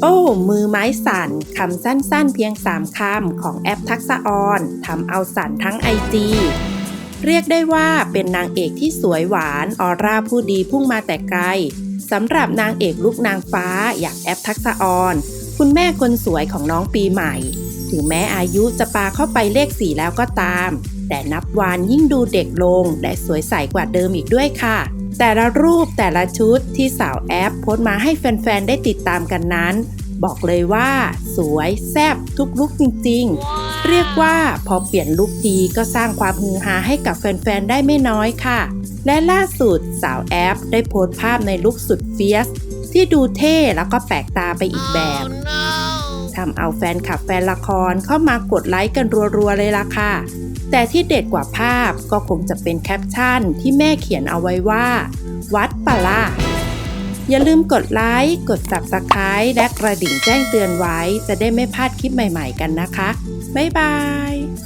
โอ้ มือไม้สั่น คำสั้นๆ เพียง 3 คำ ของแอปทักษะออนทำเอาสั่นทั้งไอจีเรียกได้ว่าเป็นนางเอกที่สวยหวาน ออร่าผู้ดีพุ่งมาแต่ไกลสำหรับนางเอกลูกนางฟ้าอย่างแอปทักษะออน คุณแม่คนสวยของน้องปีใหม่ ถึงแม้อายุจะปาเข้าไปเลขสี่แล้วก็ตาม แต่นับวันยิ่งดูเด็กลงและสวยใสกว่าเดิมอีกด้วยค่ะ แต่ละรูปแต่ละชุดที่สาวแอปโพสต์มาให้แฟนๆ ได้ติดตามกันนั้น บอกเลยว่า สวยแซ่บทุกลุกจริง ๆ เรียกว่าพอเปลี่ยนลุคดีก็สร้างความฮือฮาให้กับแฟนๆ ได้ไม่น้อยค่ะ และล่าสุดสาวแอปได้โพสต์ภาพในลุคสุดเฟียสที่ดูเท่แล้วก็แปลกตาไปอีกแบบทำเอาแฟนคลับแฟนละครเข้ามากดไลค์กันรัวๆเลยล่ะค่ะ แต่ที่เด็ดกว่าภาพก็คงจะเป็นแคปชั่นที่แม่เขียนเอาไว้ว่า วัดปะล่ะอย่าลืมกดไลค์ กด subscribe และกระดิ่งแจ้งเตือนไว้ จะได้ไม่พลาดคลิปใหม่ๆกันนะคะ บ๊ายบาย